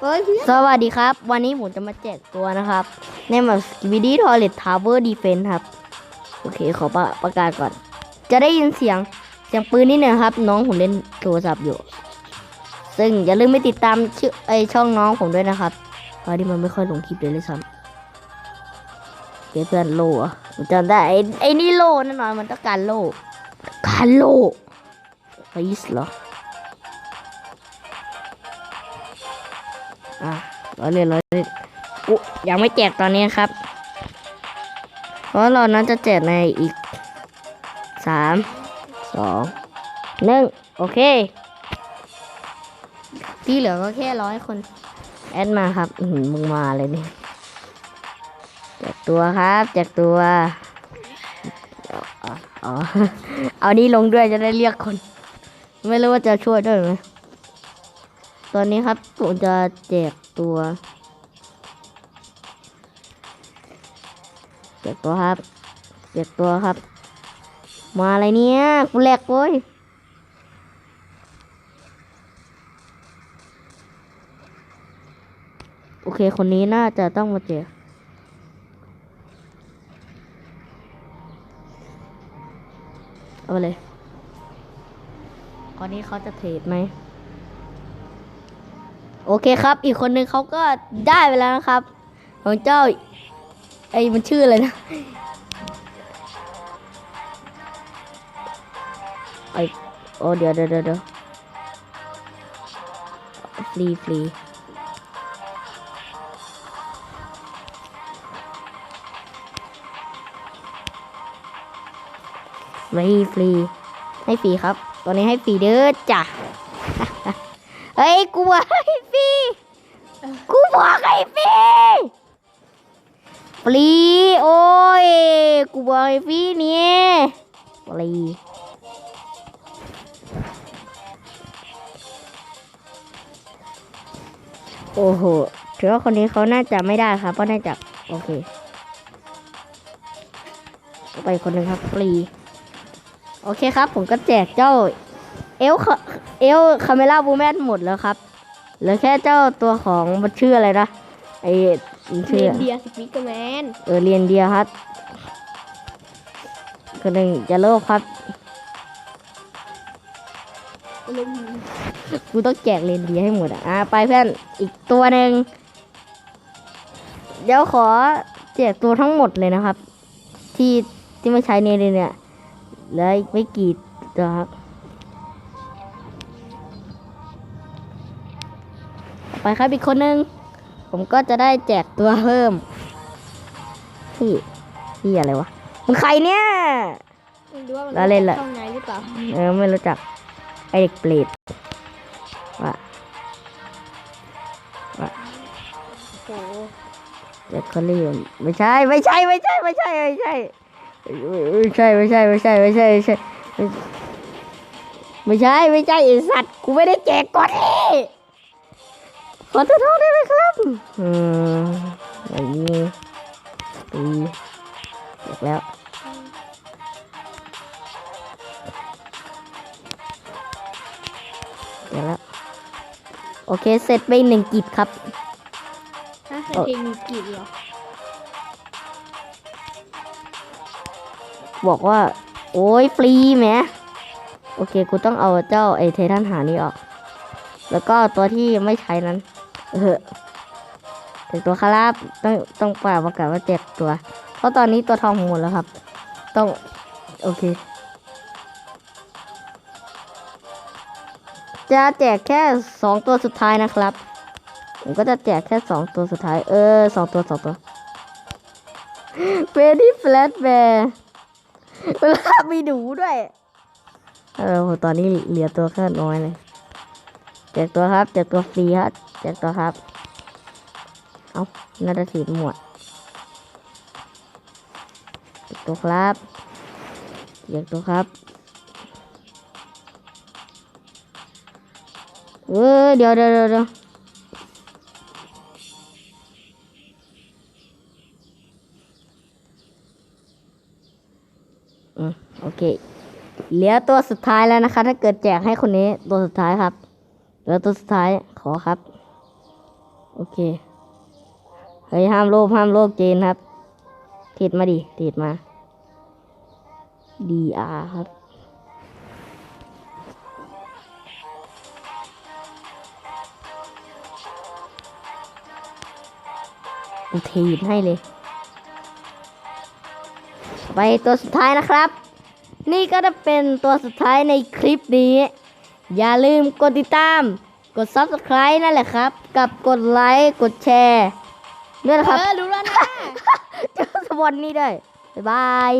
เฮ้ยเพื่อนสวัสดีครับ วันนี้ผมจะมาแจกตัวนะครับ ในแบบวิดีทอเลตทาวเวอร์ดีเฟนครับ โอเค ขอประประกาศก่อน จะได้ยินเสียงเสียงปืนนิดหนึ่งครับ น้องผมเล่นโทรศัพท์อยู่ ซึ่งอย่าลืมไปติดตามชื่อไอช่องน้องผมด้วยนะครับเพราะที่มันไม่ค่อยลงคลิปเลยเลยซ้ำเดี๋ยวเพื่อนโลอะผมจำได้ไอ้ไอ้นี่โลแน่นอนมันต้องการโลการโลไอสเหรอ อะเราเล่นเราเล่นอุ๊ยังไม่แจกตอนนี้ครับ เพราะเรานั้นจะแจกในอีกสามสองหนึ่งโอเค ที่เหลือก็แค่ร้อยคน แอดมาครับอือหือมึงมาเลยนี่แจกตัวครับแจกตัวอ๋ออ๋อเอานี่ลงด้วยจะได้เรียกคน ไม่รู้ว่าจะช่วยด้วยไหม ตอนนี้ครับผมจะแจกตัวแจกตัวครับแจกตัวครับ มาอะไรเนี่ยกูแหลกเว้ยโอเค คนนี้น่าจะต้องมาแจกเอาไปเลยคนนี้เขาจะเทรดไหม โอเคครับ อีกคนนึงเขาก็ได้ไปแล้วนะครับ ของเจ้า ไอ้มันชื่ออะไรนะไอโอ้เดี๋ยวเดี๋ยวเดี๋ยวเฟรีฟรีฟรีฟรี ให้ฟรีครับ ตอนนี้ให้ฟรีเด้อจ้ะ เฮ้ยกูบอกให้ฟรีกูบอกให้ฟรีฟรีโอ้ยกูบอกให้ฟรีเนี่ยฟรีโอ้โหถือว่าคนนี้เขาน่าจะไม่ได้ครับเพราะน่าจะโอเค ไปคนหนึ่งครับฟรี โอเคครับ ผมก็แจกเจ้า เอลคเอลคาเมล่าบูแมนหมดแล้วครับเหลือแค่เจ้าตัวของมันชื่ออะไรนะไอมันเรชื่อนเดียสปิกเกอร์แมนเออเรียนเดียครับคนหนึ่งจะโลกครับลุมกูต้องแจกเรียนเดียให้หมดอะอะไปเพื่อนอีกตัวหนึ่งเดี๋ยวขอแจกตัวทั้งหมดเลยนะครับ ที่ที่ไม่ใช้ในเดือนเนี่ยเหลืออีกไม่กี่ตัวครับ ไปครับอีกคนนึง ผมก็จะได้แจกตัวเพิ่มพี่พี่อะไรวะมึงใครเนี่ยไม่รู้ว่ามันแล้วเล่นละช่องไหนหรือเปล่าเออไม่รู้จักไอเด็กเปรตว่าโอ้โหเด็กคนนี้ไม่ใช่ไม่ใช่ไม่ใช่ไม่ใช่ไม่ใช่ไม่ใช่ไม่ใช่ไม่ใช่ไม่ใช่ไม่ใช่ไม่ใช่ไม่ใช่ไอสัตว์กูไม่ได้แจกก่อนนี่ ขอโทษได้ไหมครับ อืมอย่างนี้ปีแจกแล้วเดี๋ยวแล้ว โอเค เสร็จไปหนึ่งกิจครับฮะเพลงมีกี่เหรอ บอกว่า โอ้ยฟรีแหมโอเค กูต้องเอาเจ้าไอเททันหานี้ออก แล้วก็ตัวที่ไม่ใช้นั้น เออถึงตัวคาราบต้องต้องป่าประกาศว่าแจกตัว เพราะตอนนี้ตัวทองหมดแล้วครับ ต้อง โอเค จะแจกแค่สองตัวสุดท้ายนะครับ ผมก็จะแจกแค่สองตัวสุดท้าย เออสองตัวสองตัวเฟรดี้แฟลตแบร์เวลามีหนูด้วย เออโหตอนนี้เหลือตัวแค่น้อยเลยแจกตัวครับแจกตัวฟรีครับ แจกตัวครับ เอาน่าฏศิลป์หมดแจกตัวครับแจกตัวครับ เออเดี๋ยวเดี๋ยวเดี๋ยวเดี๋ยวอืมโอเค เหลือตัวสุดท้ายแล้วนะคะ ถ้าเกิดแจกให้คนนี้ตัวสุดท้ายครับ เหลือตัวสุดท้ายขอครับ โอเค เฮ้ยห้ามโลภห้ามโลภเจนครับเทรดมาดิเทรดมา DR ครับ กูเทรดให้เลย ไปตัวสุดท้ายนะครับ นี่ก็จะเป็นตัวสุดท้ายในคลิปนี้ อย่าลืมกดติดตาม กด Subscribe นั่นแหละครับ กับกดไลค์ กดแชร์ด้วยนะครับเออรู้แล้วนะ เจอสวอนนี่ด้วยบ๊ายบาย